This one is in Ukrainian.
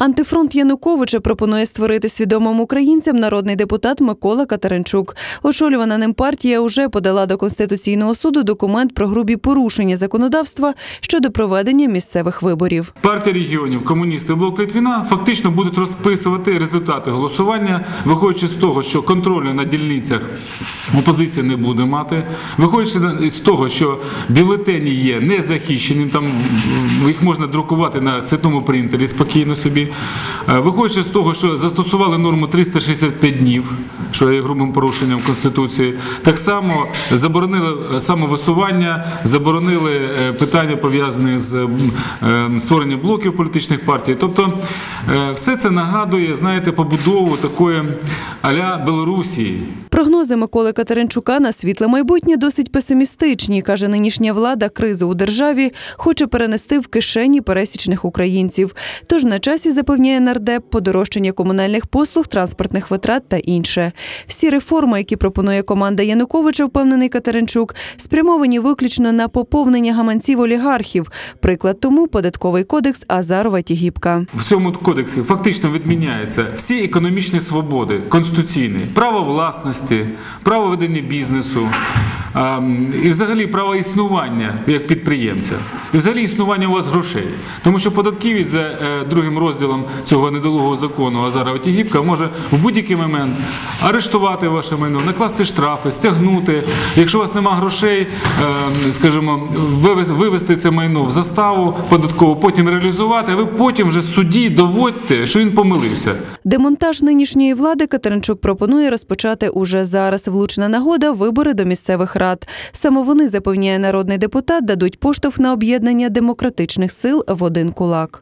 Антифронт Януковича пропонує створити свідомим українцям народний депутат Микола Катеринчук. Очолювана ним партія уже подала до конституційного суду документ про грубі порушення законодавства щодо проведення місцевих виборів. Партія регіонів, комуністи, блок Литвіна фактично будуть розписувати результати голосування, виходячи з того, що контролю на дільницях опозиція не буде мати, виходячи з того, що бюлетені є незахищеним, там їх можна друкувати на цвітному принтері спокійно собі. Е, Виходячи з того, що застосували норму 365 днів, що є грубим порушенням Конституції, так само заборонили е, самовисування, заборонили е, питання пов'язані з е, створенням блоків політичних партій. Тобто все це нагадує, знаєте, побудову такої аля Білорусії. Прогнози Миколи Катеринчука на світле майбутнє досить песимістичні. каже, нинішня влада кризу у державі хоче перенести в кишені пересічних українців. Тож на часі запевняє нардеп подорожчання комунальних послуг, транспортних витрат та інше. Всі реформи, які пропонує команда Януковича, впевнений Катеринчук, спрямовані виключно на поповнення гаманців олігархів. Приклад тому податковий кодекс Азарова Тігіпка. В цьому кодексі фактично відміняються всі економічні свободи, конституційні, право власності, право ведення бізнесу і взагалі право існування як підприємця, і взагалі існування у вас грошей. Тому що податківець за е, другим розділом цього недолугого закону Азара Отігіпка може в будь-який момент арештувати ваше майно, накласти штрафи, стягнути. Якщо у вас немає грошей, ем, скажімо, вивести це майно в заставу податкову, потім реалізувати, а ви потім вже судді доводьте, що він помилився. Демонтаж нинішньої влади Катеринчук пропонує розпочати уже зараз. Влучна нагода вибори до місцевих рад. Саме вони запевняє народний депутат, дадуть поштовх на об'єднання демократичних сил в один кулак.